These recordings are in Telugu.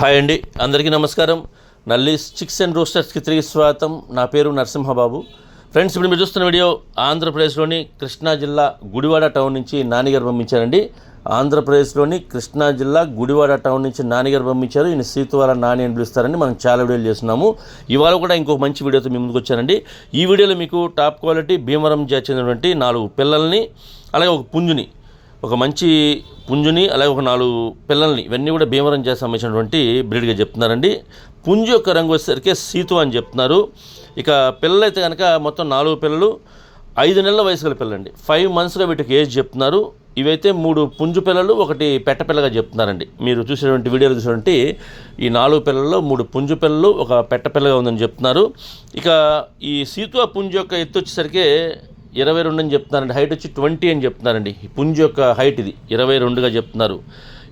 హాయ్ అండి. అందరికీ నమస్కారం. నల్లీస్ చిక్స్ అండ్ రోస్టర్స్కి తిరిగి స్వాగతం. నా పేరు నరసింహబాబు. ఫ్రెండ్స్ ఇప్పుడు మీరు చూస్తున్న వీడియో ఆంధ్రప్రదేశ్లోని కృష్ణా జిల్లా గుడివాడ టౌన్ నుంచి నానిగారు పంపించారండి. ఆంధ్రప్రదేశ్లోని కృష్ణా జిల్లా గుడివాడ టౌన్ నుంచి నానిగారు పంపించారు. ఈయన సీతువాల నాని అని పిలుస్తారని మనం చాలా వీడియోలు చేస్తున్నాము. ఇవాళ కూడా ఇంకొక మంచి వీడియోతో మీ ముందుకు వచ్చానండి. ఈ వీడియోలో మీకు టాప్ క్వాలిటీ భీమవరం చెందినటువంటి నాలుగు పిల్లల్ని అలాగే ఒక పుంజుని ఒక మంచి పుంజుని అలాగే ఒక నాలుగు పిల్లల్ని ఇవన్నీ కూడా భీమవరం చేసి సంబంధించినటువంటి బ్రీడ్గా చెప్తున్నారండి. పుంజు యొక్క రంగు వచ్చేసరికి సీతు అని చెప్తున్నారు. ఇక పిల్లలైతే కనుక మొత్తం నాలుగు పిల్లలు ఐదు నెలల వయసు గల పిల్లండి ఫైవ్ మంత్స్గా వీటికి ఏజ్ చెప్తున్నారు. ఇవైతే మూడు పుంజు పిల్లలు ఒకటి పెట్ట పిల్లగా చెప్తున్నారండి. మీరు చూసేటువంటి వీడియోలు చూసినటువంటి ఈ నాలుగు పిల్లల్లో మూడు పుంజు పిల్లలు ఒక పెట్ట పిల్లగా ఉందని చెప్తున్నారు. ఇక ఈ సీతువ పుంజు యొక్క ఎత్తు వచ్చేసరికి ఇరవై రెండు అని చెప్తున్నారండి. హైట్ వచ్చి ట్వంటీ అని చెప్తున్నారండి. ఈ పుంజు యొక్క హైట్ ఇది. ఇరవై రెండుగా చెప్తున్నారు.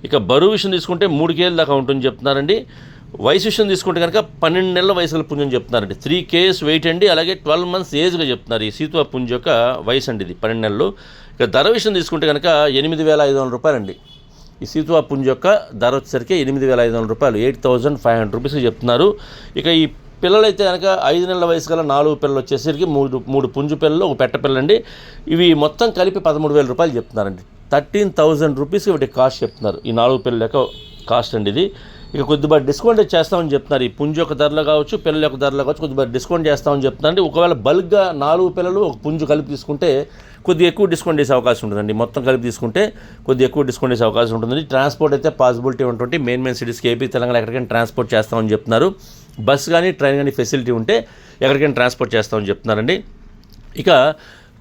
ఇక బరువు విషయం తీసుకుంటే మూడు కేజీల దాకా ఉంటుందని చెప్తున్నారండి. వయసు విషయం తీసుకుంటే కనుక పన్నెండు నెలల వయసుల పుంజు అని చెప్తున్నారండి. త్రీ కేజెస్ వెయిట్ అండి. అలాగే ట్వెల్వ్ మంత్స్ ఏజ్గా చెప్తున్నారు. ఈ సీతువా పుంజు యొక్క వయసు అండి ఇది పన్నెండు నెలలు. ఇక ధర విషయం తీసుకుంటే కనుక ఎనిమిది వేల ఐదు వందల రూపాయలండి. ఈ సీతువా పుంజ్ యొక్క ధర వచ్చేసరికి ఎనిమిది వేల ఐదు వందల రూపాయలు. Eight thousand five hundred rupees చెప్తున్నారు. ఇక ఈ పిల్లలైతే కనుక ఐదు నెలల వయసు గల నాలుగు పిల్లలు వచ్చేసరికి మూడు మూడు పుంజు పిల్లలు ఒక పెట్ట పిల్లండి. ఇవి మొత్తం కలిపి పదమూడు వేల రూపాయలు చెప్తున్నారండి. థర్టీన్ థౌజండ్ రూపీస్ ఒకటి కాస్ట్ చెప్తున్నారు. ఈ నాలుగు పిల్లల యొక్క కాస్ట్ అండి ఇది. ఇక కొద్దిగా డిస్కౌంట్ చేస్తామని చెప్తున్నారు. ఈ పుంజు యొక్క ధరలో కావచ్చు పిల్లల యొక్క ధరలో కావచ్చు కొద్దిగా డిస్కౌంట్ చేస్తామని చెప్తున్నారండి. ఒకవేళ బల్క్గా నాలుగు పిల్లలు ఒక పుంజు కలిపి తీసుకుంటే కొద్దిగా ఎక్కువ డిస్కౌంట్ చేసే అవకాశం ఉంటుందండి. మొత్తం కలిపి తీసుకుంటే కొద్దిగా ఎక్కువ డిస్కౌంట్ చేసే అవకాశం ఉంటుందండి. ట్రాన్స్పోర్ట్ అయితే పాసిబిలిటీ ఉంటుంది మెయిన్ మెయిన్ సిటీస్కి ఏపీ తెలంగాణ ఎక్కడికైనా ట్రాన్స్పోర్ట్ చేస్తామని చెప్తున్నారు. బస్ కానీ ట్రైన్ కానీ ఫెసిలిటీ ఉంటే ఎక్కడికైనా ట్రాన్స్పోర్ట్ చేస్తామని చెప్తున్నారండి. ఇక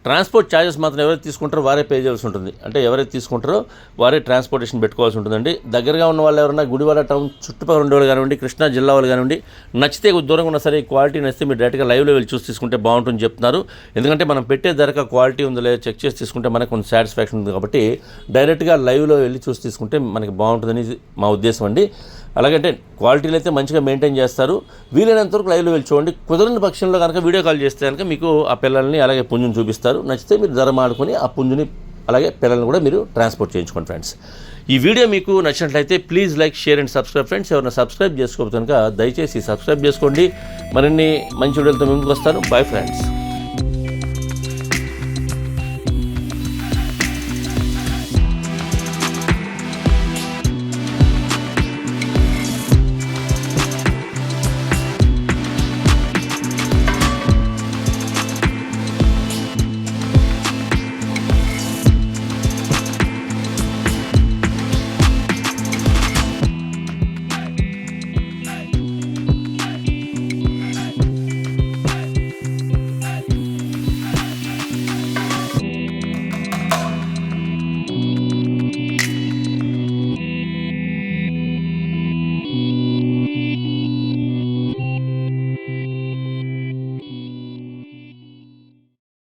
ట్రాన్స్పోర్ట్ ఛార్జెస్ మాత్రం ఎవరైతే తీసుకుంటారో వారే పే చేయాల్సి ఉంటుంది. అంటే ఎవరైతే తీసుకుంటారో వారే ట్రాన్స్పోర్టేషన్ పెట్టుకోవాల్సి ఉంటుందండి. దగ్గరగా ఉన్న వాళ్ళు ఎవరైనా గుడివాడ టౌన్ చుట్టుపక్కల ఉండేవాళ్ళు కానివ్వండి కృష్ణా జిల్లా వాళ్ళు కానివ్వండి నచ్చితే దూరంగా ఉన్నా సరే క్వాలిటీ నచ్చితే మీరు డైరెక్ట్గా లైవ్లో వెళ్ళి చూసి తీసుకుంటే బాగుంటుందని చెప్తున్నారు. ఎందుకంటే మనం పెట్టే ధరక క్వాలిటీ ఉందో లేదో చెక్ చేసి తీసుకుంటే మనకు కొంచెం సాటిస్ఫాక్షన్ ఉంది కాబట్టి డైరెక్ట్గా లైవ్లో వెళ్ళి చూసి తీసుకుంటే మనకి బాగుంటుందని మా ఉద్దేశం అండి. అలాగంటే క్వాలిటీలు అయితే మంచిగా మెయింటైన్ చేస్తారు. వీలైనంత వరకు లైవ్లో వెళ్ళి చూడండి. కుదరని పక్షంలో కనుక వీడియో కాల్ చేస్తే కనుక మీకు ఆ పిల్లల్ని అలాగే పుంజుని చూపిస్తారు. నచ్చితే మీరు ధర మాడుకొని ఆ పుంజుని అలాగే పిల్లల్ని కూడా మీరు ట్రాన్స్పోర్ట్ చేయించుకోండి ఫ్రెండ్స్. ఈ వీడియో మీకు నచ్చినట్లయితే please like share and subscribe friends. ఎవరైనా సబ్స్క్రైబ్ చేసుకోవచ్చు కనుక దయచేసి సబ్స్క్రైబ్ చేసుకోండి. మరిన్ని మంచి వీడియోలతో ముందుకు వస్తాను. Bye friends